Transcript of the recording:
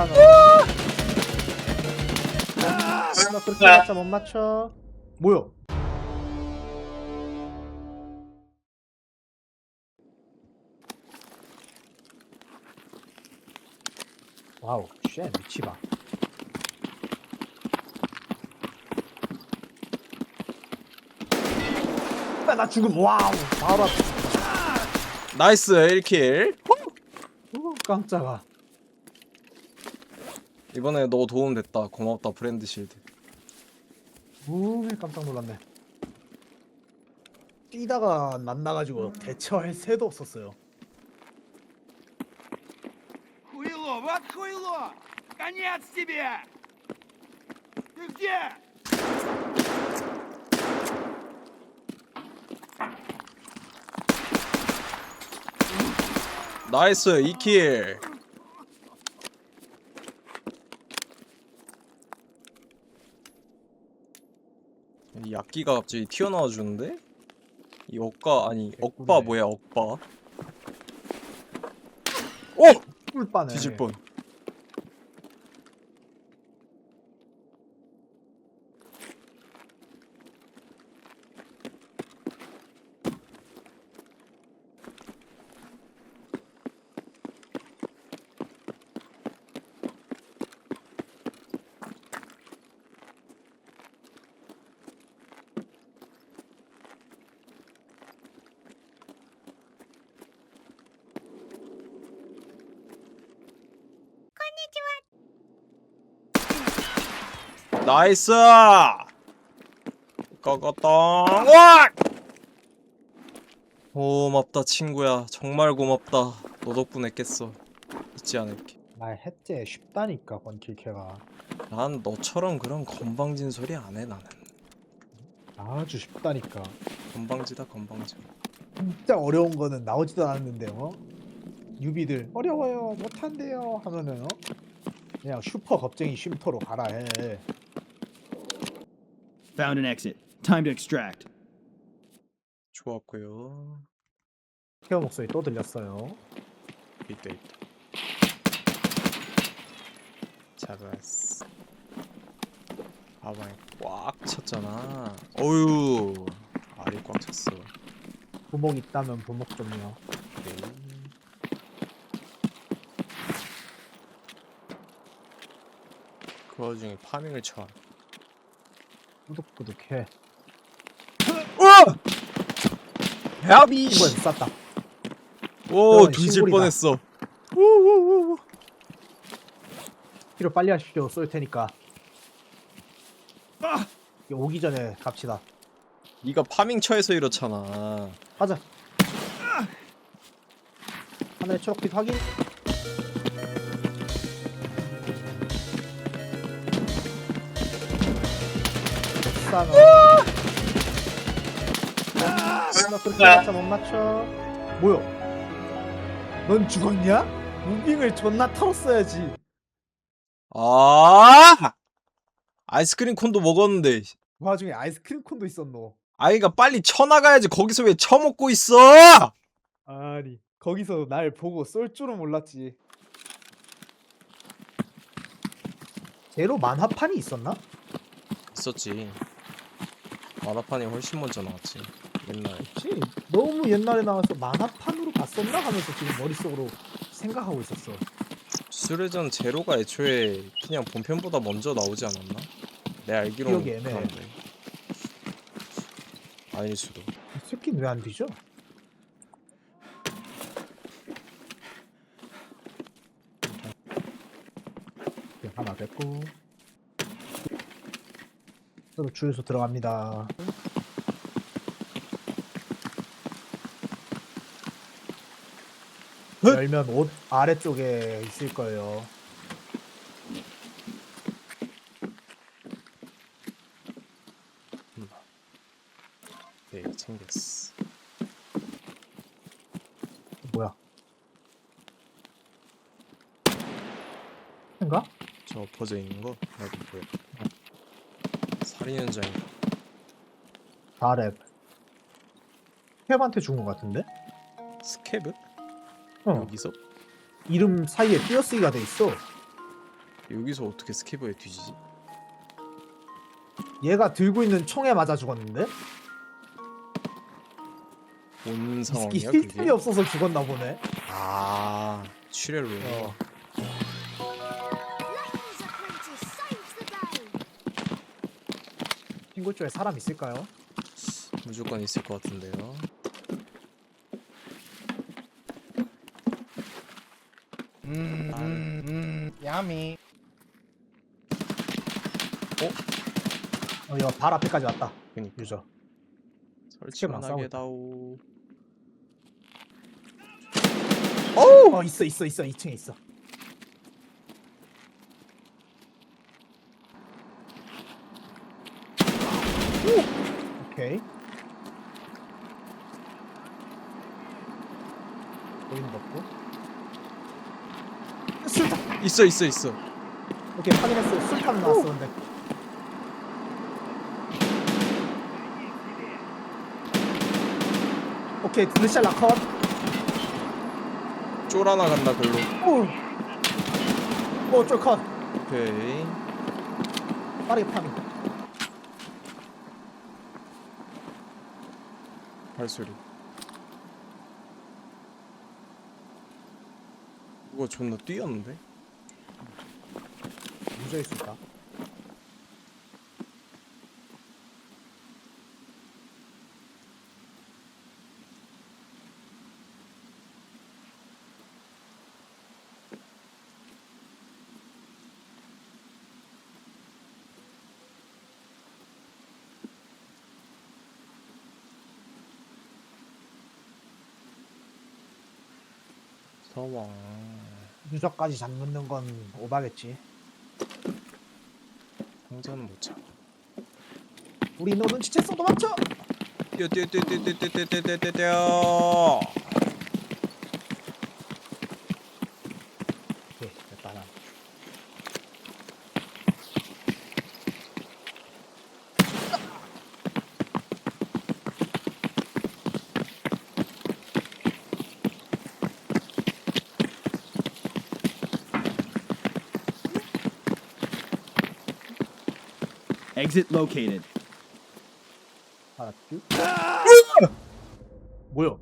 싸너. 너 그렇게 맞춰 못 맞춰. 뭐야? 와우, 쉣 미치봐. 아, 나 죽음. 와우, 바로 앞. 나이스 1킬 오, 깜짝아. 이번에 너 도움 됐다 고맙다 브랜드 실드 오, 깜짝 놀랐네. 뛰다가 만나가지고 대처할 새도 없었어요. Хуйло, вот хуйло! Конец тебе! Ты где? 나이스 2킬 악기가 갑자기 튀어나와 주는데? 이 억가 아니 억바. 뭐야 억바 오! 꿀빠네. 뒤질 뻔 나이스! 꺼껐다. 와! 고맙다 친구야. 정말 고맙다. 너 덕분에 깼어. 잊지 않을게. 말했지 쉽다니까 권킬캐가. 난 너처럼 그런 건방진 소리 안 해 나는. 아주 쉽다니까. 건방지다 건방져 진짜 어려운 거는 나오지도 않았는데 어? 유비들 어려워요. 못한대요. 하면은 어? 그냥 슈퍼 겁쟁이 쉼터로 가라 해 Found an exit. Time to extract. 좋았고요. 케어 목소리 또 들렸어요. 있다 있다. 잡았어. 가방에 꽉 찼잖아. 어유 알이 꽉 찼어. 부목 있다면 부목 좀요. 오케이. 그 와중에 파밍을 쳐 꾸덕꾸덕해. 우와! 야비! 이번 쌌다. 오 뒤질. 뻔했어. 우우우우. 필요 빨리 하십시오. 쏠 테니까. 이거 오기 전에 갑시다. 네가 파밍처에서 이렇잖아. 가자. 하늘의 초록빛 확인 싸너 너 그렇게 맞춰 못 맞춰. 뭐야? 넌 죽었냐? 무빙을 존나 털었어야지. 아! 아이스크림 콘도 먹었는데. 그 와중에 아이스크림 콘도 있었노. 아이가 빨리 쳐나가야지 거기서 왜 쳐먹고 있어? 아니 거기서 날 보고 쏠 줄은 몰랐지. 제로 만화판이 있었나? 있었지 만화판이 훨씬 먼저 나왔지 옛날에 그치 너무 옛날에 나와서 만화판으로 봤었나 하면서 지금 머릿속으로 생각하고 있었어 수레전 제로가 애초에 그냥 본편보다 먼저 나오지 않았나? 내 알기로는 기억이 애매해. 그런데 아닐 수도 이 새끼는 왜안 뒤져? 네, 하나 됐고 서로 주유소 들어갑니다. 헛! 열면 옷 아래쪽에 있을 거예요. 네 챙겼어. 뭐야? 인가? 저 엎어져 있는 거? 여기 보여 살인 현장이다 다랩 캡한테 죽은 것 같은데? 스케브? 어 여기서? 이름 사이에 띄어쓰기가 돼 있어 여기서 어떻게 스키브에 뒤지지? 얘가 들고 있는 총에 맞아 죽었는데? 뭔 이 상황이야 새끼? 힐템이 없어서 죽었나 보네. 아 출혈로 어. 핑구 쪽에 사람 있을까요? 무조건 있을 것 같은데요. 음, 음, 음, 야미. 어, 이거 발 앞에까지 왔다. 그니까 유저. 설치만 하게. 다오. 어 있어 있어 있어 2층에 있어. 오! 오케이. 거 없고. 술탄. 있어 있어 있어. 오케이 확인했어. 술탄 나왔어 근데. 오케이 드르샬 라컷. 쫄 하나 간다 글로. 오. 오 쫄 컷. 오케이. 빠르게 파밍. 발소리. 누가 존나 뛰었는데? 유저 있을까? 서왕. 유저까지 잡는 건 오바겠지. 상자는 못 차. 우리 너는 지체성 도망쳐. 뛰어 뛰어 뛰어 뛰어 뛰어 뛰어 뛰어 뛰어 뛰어 Exit located. Ah! Will.